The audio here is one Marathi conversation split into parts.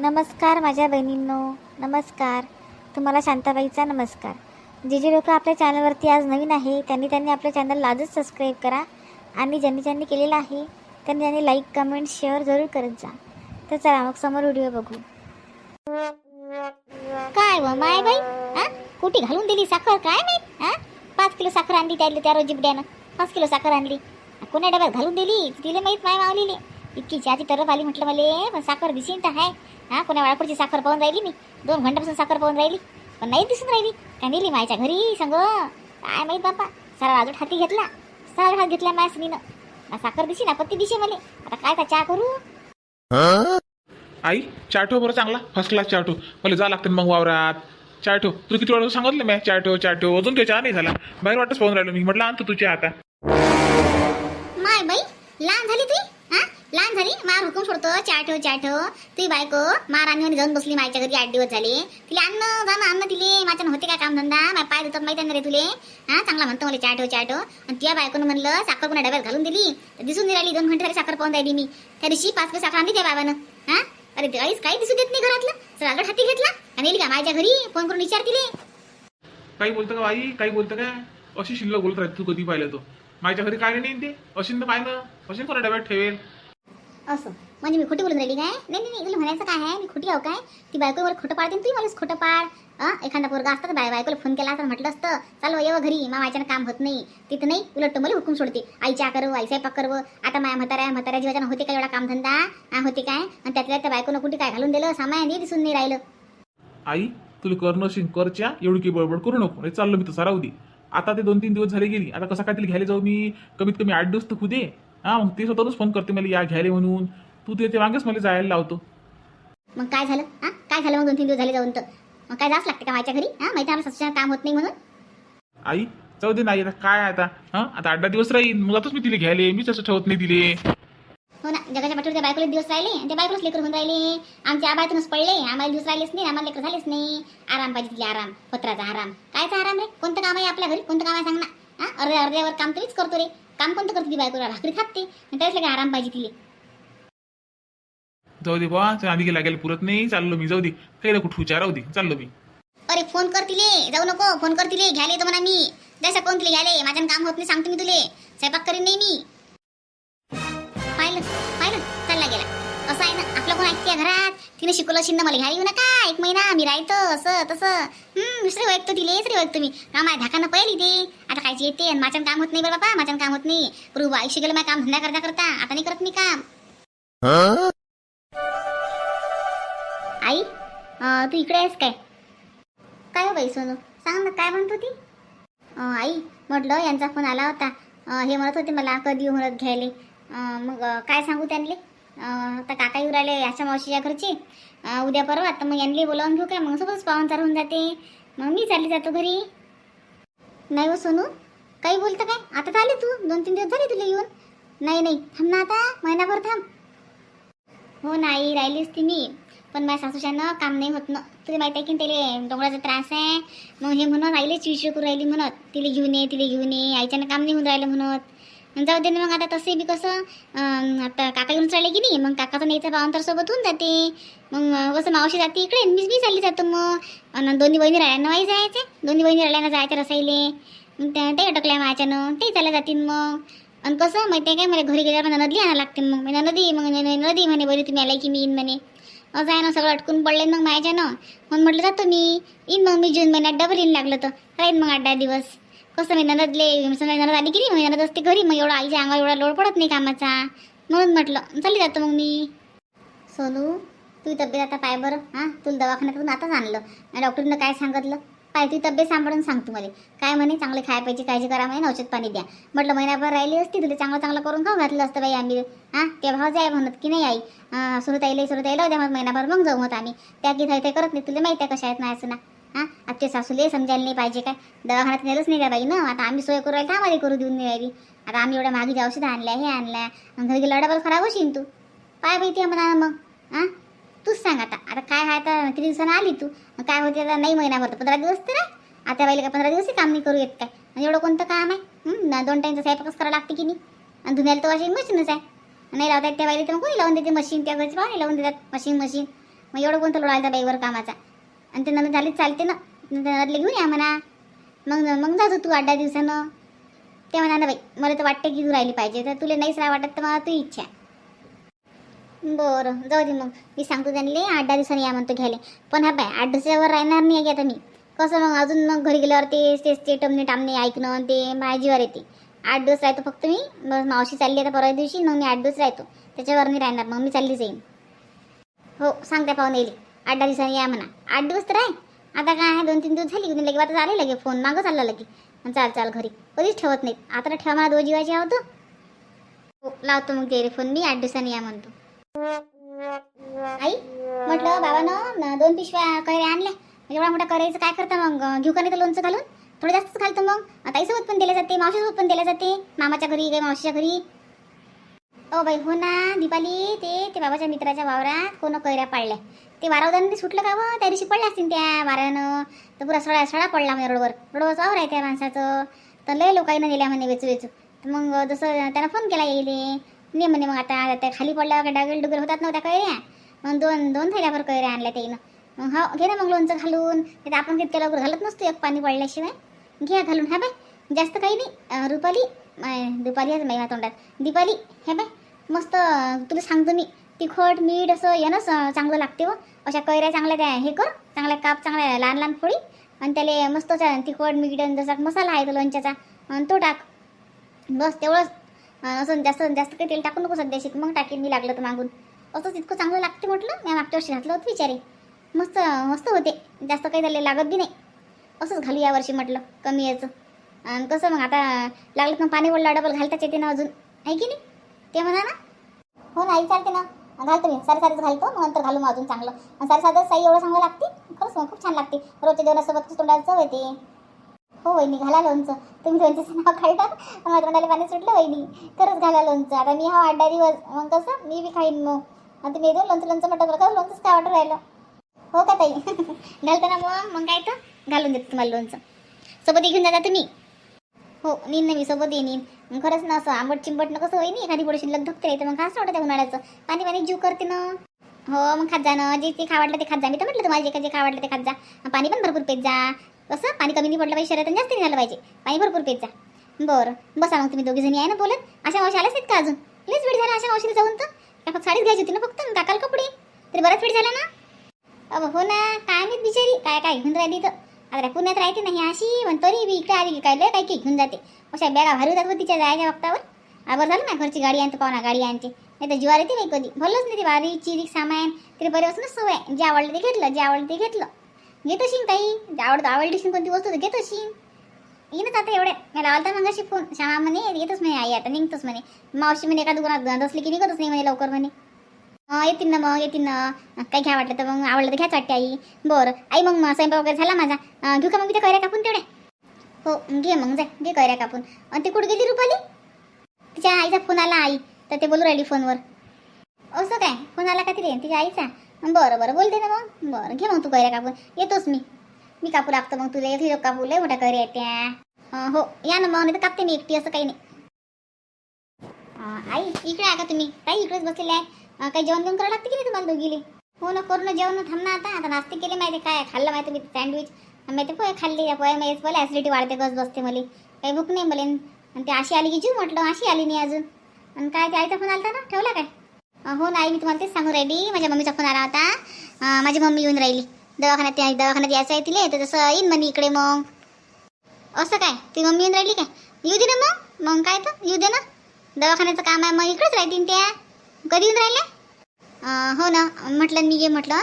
नमस्कार माझ्या बहिणींनो नमस्कार. तुम्हाला शांताबाईचा नमस्कार. जे जे लोक आपल्या चॅनलवरती आज नवीन आहे त्यांनी त्यांनी आपल्या चॅनलला आजच सबस्क्राईब करा आणि ज्यांनी ज्यांनी केलेलं आहे त्यांनी त्यांनी लाईक कमेंट शेअर जरूर करत जा. तर चला मग समोर व्हिडिओ बघू. काय व माय बाई? हां? कुठे घालून दिली साखर काय नाही हां? पाच किलो साखर आणली त्याला त्या रोजी बिड्यानं. पाच किलो साखर आणली. कोण्या डब्यात घालून दिली? तिला माहीत माय मावलेली. इतकी ज्याची तरफ आली म्हटलं मला पण साखर दिसीन तर आहे हा कोण्या वाळपूरची साखर पाहून राहिली मी. दोन घंट्यापासून साखर पाहून राहिली. पण नाही दिसून राहिली. का नेली मायच्या घरी संग? काय माहीत बापा? सारा राजूट हाती घेतला. सारा हात घेतला माया सुनीनं साखर दिशी ना पत्ती दिशी मला आता काय का चहा करू? आई चाटो बरं चांगला. फर्स्ट क्लास चाटो मला जा लागतं मग वावरात. चाटो तुला किती वेळा सांगितलं मी? चाटो चाटो अजून तो चहा नाही झाला. बाहेर वाटच पाहून राहिलो मी. म्हटलं आणतो तुझ्या आता. माय बाई लहान झाली ती लहान झाली मार हुकूम सोडतो चाट चाट. ती बायको मार आणि जाऊन बसली माझ्या घरी आठ दिवस झाले. तिला अन्न जाणं अन्न दिले. माझ्या होते काय काम धंदा माझ्या पाय देतात माहिती ना रे तुले. हा चांगला म्हणतो मला चाट चाट. आणि त्या बायकोनं म्हणलं साखर कोणा डब्यात घालून दिली. दिसून नाही राहिली दोन घंटे झाली साखर पाहून राहिली मी. त्या दिवशी पाच पे साखर आणली त्या बाबानं. हा? अरे काहीच काही दिसू देत नाही घरातलं. सगळं हाती घेतला. आणि येईल का माझ्या घरी? फोन करून विचार तिले. काही बोलतं का आई काही बोलतं का? अशी शिल्लक बोलत राहत तू कधी पाहिलं तो माझ्या घरी काय नाही ते. अशीन तर पाहिलं. अशीन थोडा डब्यात ठेवेल. असं. म्हणजे मी खोटी बोलून राहिली काय? नाही नाही नाही तुला म्हणायचं काय आहे? मी खोटी आहो काय? ती बायकोवर खोटं पाडते तू मलाच खोटं पाड. एखादा पोरगा असतात तर बाय बायकोला फोन केला तर म्हटलं असतं चालू हो, येव हो घरी मा काम होत नाही. तिथं नाही उलट मला हुकूम सोडते. आईच्या करव आई स्वयंपाक करव आता माया म्हाताऱ्या म्हाताऱ्या जीवाच्यानं होते काय एवढा कामधंदा? हा होते काय? आणि त्यातल्या त्या बायकोनं कुठे काय घालून दिलं? सामान हे दिसून नाही राहिलं. आई तुला कर नशीन करच्या एवढी की बळबड करू नको. हे चाललो मी तर राहू दे. आता ते दोन तीन दिवस झाले गेली. आता कसं काय तिला घ्यायला जाऊ मी? कमीत कमी आठ दिवस तर खुदे हा मग ते स्वतःच फोन करते मला या घ्यायला म्हणून. तू ते मागेच मला जायला लावतो. मग काय झालं? हा? काय झालं मग दोन तीन दिवस झाले जाऊन तर? मग काय जास्त लागते का माझ्या घरी? हा माहिती आपल्या सस्यानं काम होत नाही म्हणून. आई जाऊ दे नाही आता काय आता? हा आता आठ दहा दिवस राहील मग आताच मी तिला घ्यायले. मीच असं ठेवत नाही तिले. हो ना जगाच्या पाठीवर त्या बायकोला दिवस राहिले आणि त्या बायकोलाच लेकर होऊन राहिले. आमच्या आबातूनच पडले आम्हाला दिवस राहिलेच नाही आम्हाला लेकर झालेच नाही. आराम पाहिजे तिथे आराम. पत्राचा आराम. कायचा आराम रे? कोणतं काम आहे आपल्या घरी? कोणतं काम आहे सांग ना. हा? अर्ध्या अर्ध्यावर काम तरीच करतो रे. काम कोणतं करते ती बायकोला भाकरी खाते आणि त्याच लगे आराम पाहिजे तिले. जाऊ दे बा आधी लागेल पुरत नाही. चाललो मी जाऊ दे. काही कुठं विचारावं दे. चाललो मी. अरे फोन कर तिले. जाऊ नको. फोन कर तिले. घ्यायला येतो म्हणा मी. जसं कोण तिले घ्यायला माझ्यानं काम होत नाही सांगतो मी तुले. स्वयंपाक करीन नाही मी. पाहिलं पाहिलं. चालला गेला. असं आहे ना आपलं कोण ऐकते घरात? तिने शिकवलं शिंद मला घ्यायला येऊ नका एक महिना मी राहतो असं तसं. दुसरे ऐकतो तिले दुसरे ऐकतो मी. का माझ्या धाकानं पहिली ते. आता कायची येते आणि माझ्यानं काम होत नाही बरं बाबा माझ्यानं काम होत नाही. पूर्व आयुष्य गेलं माझ्या काम धंदा करता करता. आता नाही करत मी काम. आई तू इकडे आहेस काय? काय हो बाई सोनू सांग ना काय म्हणत होती? आई म्हटलं यांचा फोन आला होता. हे म्हणत होते मला कधी म्हणत घ्यायले. मग काय सांगू त्यांना तर आता काका येऊ राहिले याच्या मावशीच्या घरचे. उद्या परवा तर मग यांनी बोलावून घेऊ काय? मग सोबतच पाहुणचार होऊन जाते. मग मी चालली जातो घरी. नाही हो सोनू काही बोलतं काय? आता तर आले तू. दोन तीन दिवस झाले तुला येऊन. नाही नाही. थांब ना आता. महिनाभर थांब. हो नाही. राहिलीच ती मी. पण माझ्या सासूच्यानं काम नाही होत ना. तुला माहिती आहे की त्याला डोंगराचा त्रास आहे. मग हे म्हणत आईले चिडचिड करू राहिली म्हणत. तिला घेऊन ये तिला घेऊन ये. आईच्यानं काम नाही होऊन राहिलं म्हणत. जाऊ दे ना मग आता तसे बी कसं आता काका येऊन चालले की नाही मग काकाचं न्यायचं पाहून सोबत होऊन जाते. मग कसं मावशी जाते इकडे मीच मी चालली जातो मग. आणि दोन्ही बहिणी राहिल्यानं वाई जायचं दोन्ही बहिणी राहिल्यानं जायचं रसायले. मग त्या ते अटकल्या माझ्यानं ते चालल्या जातील मग. आणि कसं माहिती आहे काय मला घरी गेल्यावर मला नदी आणायला लागते मग. मी नदी मग नदी म्हणे बरी तुम्ही आलाय की मी येईन म्हणे. असं आहे ना सगळं अटकून पडले मग माझ्यानं. मग म्हटलं जातो मी. येईन मग मी जून महिन्यात डबल येईन लागलं तर राहीन मग आठ दहा दिवस. कसं मी ननदले समजा ननद आली की नाही मग ननद असते घरी मग एवढा आईच्या अंगावर एवढा लोड पडत नाही कामाचा. म्हणून म्हटलं चालली जातो मग मी. सोनू तुझी तब्येत आता पाय बरं हां? तुला दवाखान्यातून आताच आणलं. आणि डॉक्टरनं काय सांगितलं? पाय तुझी तब्येत सांभाळून सांग तू मला. काय म्हणे? चांगले खाय पाहिजे काळजी करा म्हणे औषध पाणी द्या. म्हटलं महिनाभर राहिली असती तुला चांगलं चांगलं करून खाऊ घातलं असतं बाई आम्ही. हां? ते भाव जाय म्हणत की नाही आई. सुरू ताईला सुरू ताईला उद्या मग महिनाभर मग जाऊ मग आम्ही. त्या की थैथे करत नाही तुला माहिती आहे कशा आहेत नाही असं ना हां? आजचे सासूले समजायला नाही पाहिजे काय? दवाखान्यात नेलंच नाही त्या बाई? ना आता आम्ही सोय करू राहिली तर आम्हाला करू देऊन नाही राहिली आता आम्ही एवढ्या मागे औषधं आणल्या हे आणल्या मग घरी गेला डबल खराब होशील तू. पाय बाई ते म्हणा मग हां? तूच सांग आता. आता काय आहे तर किती दिवसानं आली तू? मग काय होते आता? नाही महिनाभर तर पंधरा दिवस तर आहे. आता बाईला का पंधरा दिवसही काम नाही करू येत काय? म्हणजे एवढं कोणतं काम आहे? ना दोन टाईमचा स्वयंपाकच करावं लागते की नाही? आणि धुण्याला तर वॉशिंग मशीनच आहे. नाही लावतात त्या बाईला तर मग कोणी लावून देते? मशीन त्या घरची पाहुणे लावून देतात. मशीन मशीन मग एवढं कोणतं लोळायचा बाईवर कामाचा? आणि ते नंतर झाले चालते ना. नंतरले घेऊन या म्हणा. मग मग जातो तू आठ दहा दिवसानं. ते म्हणा ना बाई मला तर वाटतं की तू राहिली पाहिजे. तर तुला नाहीच राहा वाटत तर मला तू इच्छा आहे. बरं जाऊ दे मग. मी सांगतो त्यांनी आठ दहा दिवसांनी या म्हणतो घ्यायला. पण हा बाय आठ दिवसावर राहणार नाही आहे आता मी. कसं मग अजून मग घरी गेल्यावर ते तेच ते टमणे टामणे ऐकणं आणि ते माझ्या येते. आठ दिवस राहतो फक्त मी. बस मावशी चालली आता परवा दिवशी मग मी आठ दिवस राहतो. त्याच्यावर नाही राहणार. मग मी चालली जाईन. हो सांगते पाहून येईल. आठ दहा दिवसांनी या म्हणा. आठ दिवस तर आहे. आता काय आहे दोन तीन दिवस झाली की लगे आता आले लगे फोन मागं चालला लगे चाल चाल घरी. कधीच ठेवत नाहीत. आता तर ठेवा मला दोन जीवाची आवतो हो लावतो मग ते फोन मी आठ दिवसांनी या म्हणतो. आई म्हटलं बाबानं दोन पिशव्या कैऱ्या आणल्या. म्हणजे एवढा मोठा करायचं काय करता मग? घेऊ का नाही तर लोणचं घालून? थोडं जास्तच घालतो मग. ताईसोबत पण दिल्या जाते मावशीसोबत पण दिल्या जाते. मामाच्या घरी काही मावशीच्या घरी. ओ बाई हो ना दीपाली ते ते बाबाच्या मित्राच्या वावरात कोण कैऱ्या पाडल्या. ते वारावदानं ते सुटलं का व त्या दिवशी पडल्या असतील त्या वाऱ्यानं. तर पुरा सळा सळा पडला म्हणे रोडवर. रोडवर वावर आहे त्या माणसाचं. तर लय लोकांना दिल्या म्हणे वेचू वेचू. तर मग जसं त्यानं फोन केला येईल. ने म्हणे मग आता त्या खाली पडल्यावर काय डागेल डुगेल होतात नव्हत्या कैऱ्या? मग दोन दोन थैल्याभर कैऱ्या आणल्या त्याईनं. मग हा घे ना मग लोणचं घालून. नाही तर आपण कितक्या लवकर घालत नसतो एक पाणी पडल्याशिवाय. घ्या घालून. हा बाय जास्त काही नाही. रुपाली माय दुपारी आज माझ्या तोंडात. दीपाली हे बाय मस्त तुला सांगतो मी तिखट मीठ असं यानं स- चांगलं लागते व अशा कैऱ्या चांगल्या त्या हे कर चांगल्या काप चांगल्या लहान लहान फोडी आणि त्याला मस्त तिखट मीठ आणि जसा मसाला आहे तो लोणच्याचा आणि तो टाक. बस तेवढंच. असं जास्त जास्त काही तेल टाकू नको सध्या शिक मग टाकीन मी लागलं तर मागून. असंच इतकं चांगलं लागते म्हटलं मी मागच्या वर्षी घातलं होतं विचारे. मस्त मस्त होते. जास्त काही त्याला लागत बी नाही. असंच घालू यावर्षी म्हटलं कमी यायचं आणि कसं मग आता लागलं मग पाणी वडला डबल घालताच येते ना अजून. आहे की नाही? ते म्हणा ना. हो ना आई चालते ना. घालतो मी. साडे घालतो. मग नंतर घालू मग अजून चांगलं. आणि साडे साई एवढं चांगलं लागते खरंच मग खूप छान लागते रोजच्या जेवणासोबत तोंडाला चव येते. हो वहिनी घाला लोणचं. तुम्ही लोणचं नाव काढलं मला तोंडाला पाणी सुटलं वहिनी. खरंच घाला लोणचं. आता मी हा आठ दिवस मग कसं? मी बी खाईन मग. आता मी दोन लोणचं लोणचं म्हटलं बरं लोणचंच काय ऑर्डर राहिलं? हो का ताई? घालतो ना मग? मग काय तर? घालून देतो तुम्हाला लोणचं. सोबत घेऊन जाता तुम्ही. हो नीन ना मी सोबत येईन मग खरंच ना असं आंबट चिंबट कसं होईन? एखादी थोडी शिल्लक धुकते तर मग खास वाटतं त्या उन्हाळ्याचं. पाणी पाणी जीव करते ना. हो मग खात जा ना. जे ते खा वाटलं ते खात जा. मी तर म्हटलं तुम्हाला जे का जे खा वाटलं ते खात जा. पाणी पण भरपूर पेत जा. कसं? पाणी कमी नाही पडलं पाहिजे शरीरात जास्त नाही झालं पाहिजे. पाणी भरपूर पेत जा. बरं. बसा मग तुम्ही दोघी जणी आहे ना बोलत? अशा मावशी आल्याच नाहीत का अजून? लईच वेळ झाला अशा मावशीला जाऊन तर. फक्त साडीच घ्यायची होती ना फक्त? काकाल कपडे. तरी बराच वेळ झाला ना. अबा हो ना. काय मी बिचारी? काय काय? घेऊन राहिली तर. आता पुण्यात राहते नाही अशी पण तरी बी इकडे आली की काय लय काय की घेऊन जाते. अशा बॅगा भारी होतात व तिच्या जायच्या वक्तावर. आबर झालं ना घरची गाडी आणतो पाहुणा गाडी आणते. नाही तर ज्वार येते नाही कधी. भरलंच नाही ते भारी चिरीक सामान तरी बरे ना सवय जे आवडलं ते घेतलं जे आवडलं ते घेतलं. घेत असेल ताई. जे आवडतं आवडली असेल कोणती वस्तू तर घेत असेल येणंच आता एवढे मला लावता मग अशी फोन श्यामा म्हणे येतच म्हणे आई आता निघतोच म्हणे. मावशी म्हणे एका दुकानात बसली की निघतच नाही म्हणे लवकर म्हणे. अं, येतील ना मग येतील ना. काही घ्या वाटलं तर मग आवडलं तर घ्याच वाटते आई. बरं. आई मग मग स्वयंपाक वगैरे झाला माझा? अं, घेऊ का मग तिथे कैऱ्या कापून तेवढ्या? हो घे मग जाय घे कैऱ्या कापून. आणि ती कुठे गेली रुपाली? तिच्या आईचा फोन आला आई. तर ते बोलू राहिली फोनवर. असं काय? फोन आला का तिथे तिच्या आईचा? बरं बरं. बोलते ना मग. बरं घे मग तू कैऱ्या कापून. येतोच मी. मी कापू लागतो मग तुला. येते कापू लय मोठ्या कैऱ्या आहेत त्या. अं, हो. या ना मग नाही तर कापते मी एकटी असं काही नाही. अं, आई इकडे आहे का तुम्ही. ताई इकडेच बसलेले आहे काही जेवण घेऊन करावं लागते की नाही तुम्हाला दोघीले? हो ना करून जेवण ना थांब ना आता. आता नाश्ते केले माहिती काय? खाल्लं माहिती मी सँडविच माहिती पोहे खाल्ली. त्या पोहे माहिती बोला ॲसिडिटी वाढते गस बसते मला. काही भूक नाही मला. आणि ते अशी आली की जीव म्हटलं अशी आली नाही अजून. आणि काय ते आईचा फोन आला ना? ठेवला काय? हो ना आई मी तुम्हाला तेच सांगू राहिली. माझ्या मम्मीचा फोन आला होता. माझी मम्मी येऊन राहिली. दवाखान्यात त्या- दवाखान्यात यायचं आहे तिले. तर तसं येईन म्हणे इकडे मग. असं काय? ती मम्मी येऊन राहिली काय? येऊ दे ना मग. मग काय तर? येऊ दे ना. दवाखान्याचं काम आहे मग इकडेच राहतील त्या. कधी येऊन राहिले? हो ना. म्हटलं मी ये म्हटलं.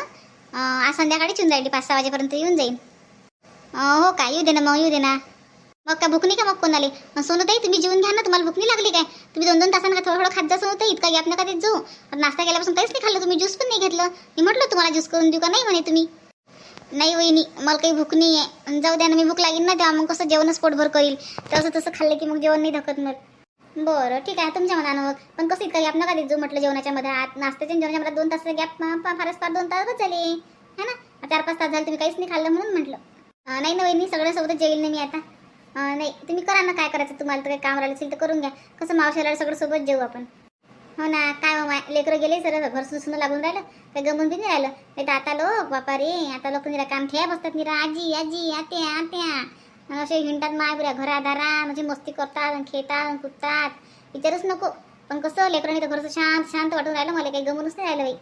आज संध्याकाळीच येऊन राहिली पाच सहा वाजेपर्यंत येऊन जाईन. हो काय येऊ दे ना मग येऊ दे ना. मग काय भूक नाही का मग कोणाला? मग सोनताई तुम्ही जेवून घ्या ना. तुम्हाला भूक नाही लागली काय? तुम्ही दोन दोन तासांना थोडं थोडं खात जा सोनताई इतका गॅप नका देत जाऊ. नाश्ता केल्यापासून काहीच नाही खाल्लं तुम्ही. ज्यूस पण नाही घेतलं. मी म्हटलं तुम्हाला ज्यूस करून देऊ का? नाही म्हणे तुम्ही. नाही वहिनी मला काही भूक नाही आहे जाऊ द्या ना मी भूक लागेल ना तेव्हा. मग कसं जेवणच पोटभर करील. तसं तसं खाल्लं की मग जेवण नाही धकत मग. बरं ठीक आहे. तुमच्या मनानं पण कसं इतका गॅप नका देत जाऊ म्हटलं जेवणाच्या मध्ये आत नाश्त्याच्या आणि जेवणाच्या मध्ये दोन तास गॅप फारच फार दोन तासच झाले. है ना? चार पाच तास झाले तुम्ही काहीच नाही खाल्लं म्हणून म्हटलं. नाही ना वहिनी सगळ्यासोबतच जेईल नाही मी आता. नाही तुम्ही करा ना काय करायचं तुम्हाला तर काही काम राहिलं असेल तर करून घ्या. कसं मावशाला सगळं सोबत जेऊ आपण. हो ना काय मग लेकरं गेले सर घर सुसणं लागून राहिलं. काही गमून बी नाही राहिलं. नाही तर आता लोक बापा रे आता लोक निरा काम ठेवा बसतात निरा. आजी आजी आत्या आत्या. असे हिंडतात माय पुऱ्या घरादारा म्हणजे मस्ती करतात आणि खेळतात कुदतात. विचारूच नको. पण कसं लेकरांनी तर घरचं शांत शांत वाटून राहिलं मला काही गमूनच नाही राहिलं बाई.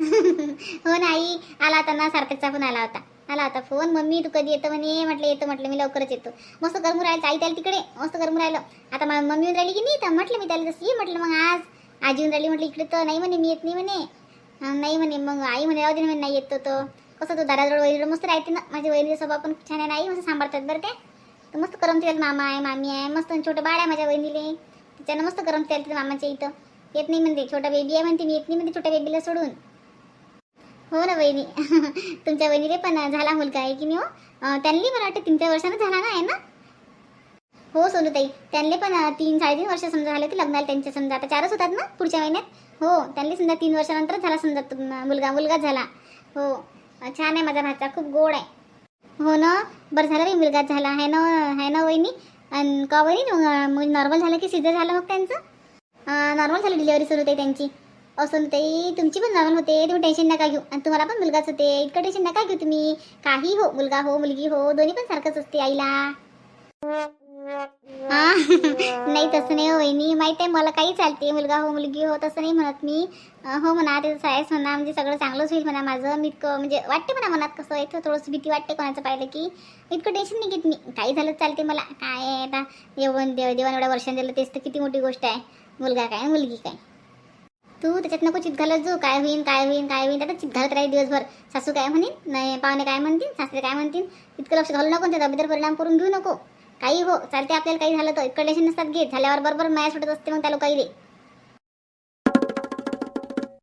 हो ना आई आला होता ना सार्थकचा फोन आला होता. आला होता फोन मम्मी तू कधी येतो म्हणे? म्हटलं येतो म्हटलं मी लवकरच येतो. मस्त गरम राहिलं आई त्याला तिकडे मस्त गरम राहिलं. आता मम्मी येऊन राहिली की नाही तर म्हटलं मी त्याला तसं ये म्हटलं मग आज. आजी येऊन राहिली म्हटलं इकडे तर नाही म्हणे मी येत नाही म्हणे. नाही म्हणे मग आई म्हणे राहू दे म्हणे नाही येतो तो. कसं तो दाराजवळ वहिनीला मस्त राहते ना? माझ्या वहिनीचा स्वभाव पण खूप छान आहे नाही मस्त सांभाळतात बरं काय तर मस्त करमते त्याला मामा आहे मामी आहे. मस्त छोटं बाळ आहे माझ्या वहिनीले. त्याच्यानं मस्त करमते त्याला तिथं मामाच्या इथं. येत नाही म्हणते छोटा बेबी आहे म्हणते मी येत नाही म्हणते छोट्या बेबीला सोडून. हो ना वहिनी. तुमच्या वहिनीले पण झाला मुलगा आहे की नाही हो? त्यांनी मला वाटतं तीन चार वर्षानं झाला ना आहे ना? हो सोनूताई त्यांनी पण तीन साडेतीन वर्ष समजा झाले की लग्नाला त्यांचे समजा. आता चारच होतात ना पुढच्या महिन्यात? हो त्यांनी समजा तीन वर्षानंतरच झाला समजा मुलगा मुलगा झाला. हो. छान आहे माझा भाचा खूप गोड आहे. हो ना? बरं झालं बाई मुलगाच झाला. आहे ना आहे ना वहिनी? आणि का वहिनी? नॉर्मल म्हणजे झालं की सिझर झालं मग त्यांचं? नॉर्मल झालं डिलिव्हरी सुरू होते त्यांची. असं ताई तुमची पण नॉर्मल होते तुम्ही टेन्शन नका घेऊ. आणि तुम्हाला पण मुलगाच होते. इतकं टेन्शन नका घेऊ तुम्ही. काही हो मुलगा हो मुलगी हो दोन्ही पण सारखंच असते आईला. हा? नाही तसं नाही वहिनी माहीत आहे मला काही चालते. मुलगा हो मुलगी हो तसं नाही म्हणत मी. हो म्हणा ते आहेच म्हणा. म्हणजे सगळं चांगलंच होईल म्हणा माझं. मी इतकं म्हणजे वाटते म्हणा मनात कसं इथं थोडंसं भीती वाटते कोणाचं पाहिलं की. इतकं टेन्शन नाही घेत मी. काही झालं चालते मला. काय आहे आता? येऊन देव देवान एवढ्या वर्षांनी दिलं तेच तर किती मोठी गोष्ट आहे. मुलगा काय मुलगी काय? तू त्याच्यात नको चित घालत जो काय होईन काय होईन काय होईन. आता चित घालत राहील दिवसभर. सासू काय म्हणेन? नाही पाहुणे काय म्हणतील? सासरे काय म्हणतील? इतकं लक्ष घालू नको त्या तब्येतीवर परिणाम करून घेऊ नको. काही हो चालते आपल्याला काही झालं तर इतकं नसतात घेत. झाल्यावर बरोबर माया सुटत असते मग त्या लोकाईले